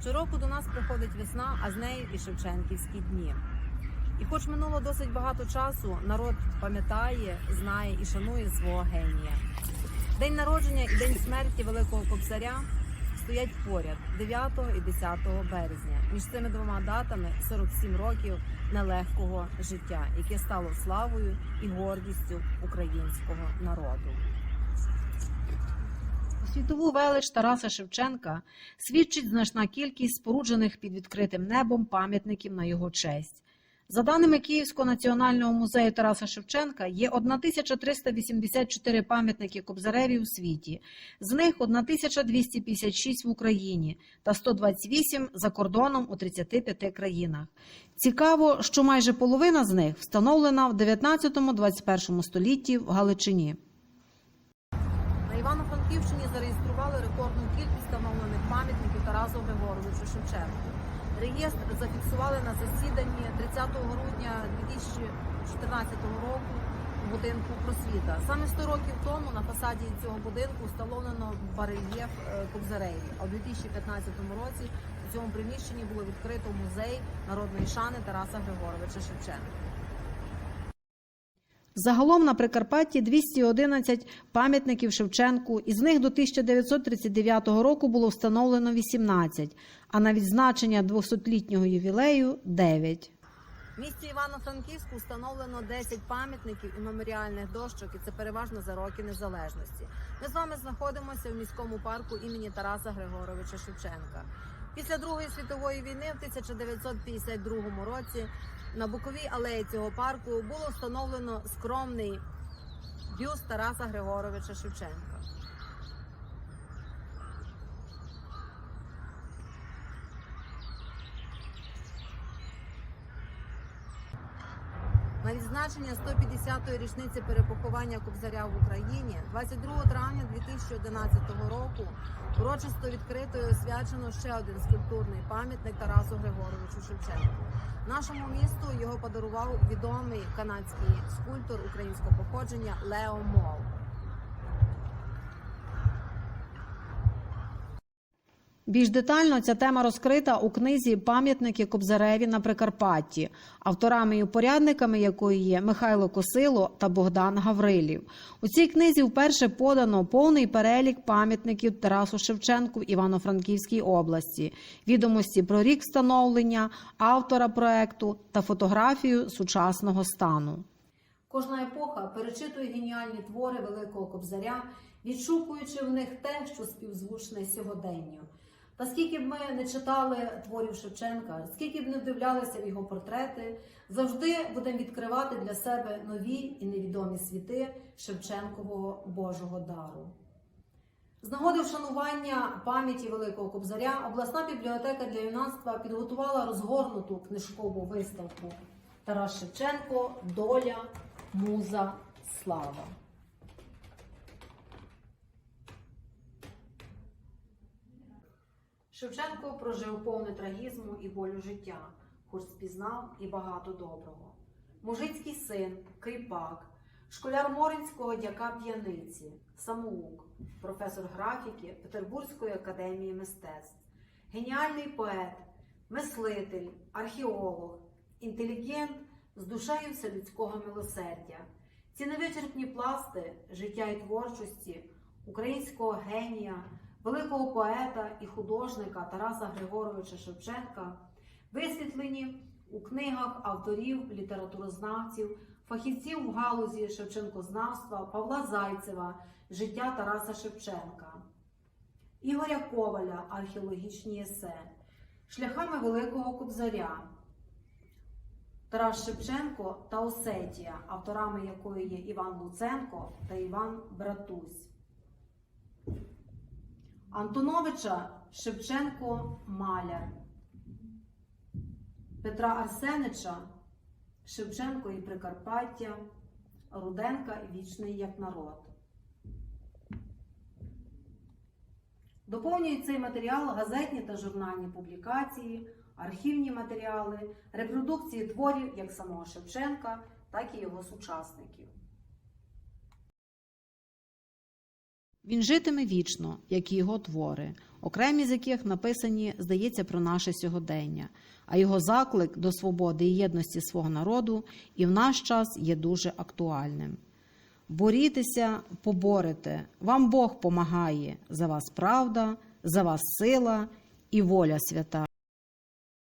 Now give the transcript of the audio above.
Щороку до нас приходить весна, а з нею і Шевченківські дні. І хоч минуло досить багато часу, народ пам'ятає, знає і шанує свого генія. День народження і день смерті Великого Кобзаря стоять поряд 9 і 10 березня. Між цими двома датами 47 років нелегкого життя, яке стало славою і гордістю українського народу. Світову велич Тараса Шевченка свідчить значна кількість споруджених під відкритим небом пам'ятників на його честь. За даними Київського національного музею Тараса Шевченка, є 1384 пам'ятники Кобзареві у світі, з них 1256 в Україні та 128 за кордоном у 35 країнах. Цікаво, що майже половина з них встановлена в 19-21 столітті в Галичині. Івано-Франківщині зареєстрували рекордну кількість встановлених пам'ятників Тарасу Григоровичу Шевченку. Реєстр зафіксували на засіданні 30 грудня 2014 року у будинку просвіта. Саме 100 років тому на фасаді цього будинку встановлено барельєф е, Кобзареї. А у 2015 році у цьому приміщенні було відкрито музей народної шани Тараса Григоровича Шевченка. Загалом на Прикарпатті 211 пам'ятників Шевченку, із них до 1939 року було встановлено 18, а на відзначення 200-літнього ювілею 9. В місті Івано-Франківську встановлено 10 пам'ятників і меморіальних дощок, і це переважно за роки незалежності. Ми з вами знаходимося в міському парку імені Тараса Григоровича Шевченка. Після Другої світової війни в 1952 році на боковій алеї цього парку було встановлено скромний бюст Тараса Григоровича Шевченка. На відзначення 150-ї річниці перепоховання Кобзаря в Україні 22 травня 2011 року урочисто відкрито і освячено ще один скульптурний пам'ятник Тарасу Григоровичу Шевченку. Нашому місту його подарував відомий канадський скульптор українського походження Лео Мол. Більш детально ця тема розкрита у книзі Пам'ятники Кобзареві на Прикарпатті, авторами і упорядниками якої є Михайло Косило та Богдан Гаврилів. У цій книзі вперше подано повний перелік пам'ятників Тарасу Шевченку в Івано-Франківській області, відомості про рік встановлення, автора проекту та фотографію сучасного стану. Кожна епоха перечитує геніальні твори Великого Кобзаря, відшукуючи в них те, що співзвучне сьогоденню. Та скільки б ми не читали творів Шевченка, скільки б не вдивлялися в його портрети, завжди будемо відкривати для себе нові і невідомі світи Шевченкового Божого дару. З нагоди вшанування пам'яті Великого Кобзаря обласна бібліотека для юнацтва підготувала розгорнуту книжкову виставку Тарас Шевченко, Доля, Муза, Слава. Шевченко прожив повне трагізму і болю життя, хоч спізнав і багато доброго. Мужицький син, кріпак, школяр Моринського дяка п'яниці, самоук, професор графіки Петербурзької академії мистецтв, геніальний поет, мислитель, археолог, інтелігент з душею вселюдського милосердя. Ці невичерпні пласти життя і творчості українського генія, великого поета і художника Тараса Григоровича Шевченка висвітлені у книгах авторів, літературознавців, фахівців в галузі Шевченкознавства Павла Зайцева, життя Тараса Шевченка, Ігоря Коваля, археологічні есе, шляхами Великого Кобзаря. Тарас Шевченко та Осетія, авторами якої є Іван Луценко та Іван Братусь. Антоновича Шевченко Маляр, Петра Арсенича Шевченко і Прикарпаття, Руденка Вічний як народ. Доповнюють цей матеріал газетні та журнальні публікації, архівні матеріали, репродукції творів як самого Шевченка, так і його сучасників. Він житиме вічно, як і його твори, окремі з яких написані, здається, про наше сьогодення. А його заклик до свободи і єдності свого народу і в наш час є дуже актуальним. Борітеся, поборете, вам Бог помагає, за вас правда, за вас сила і воля свята.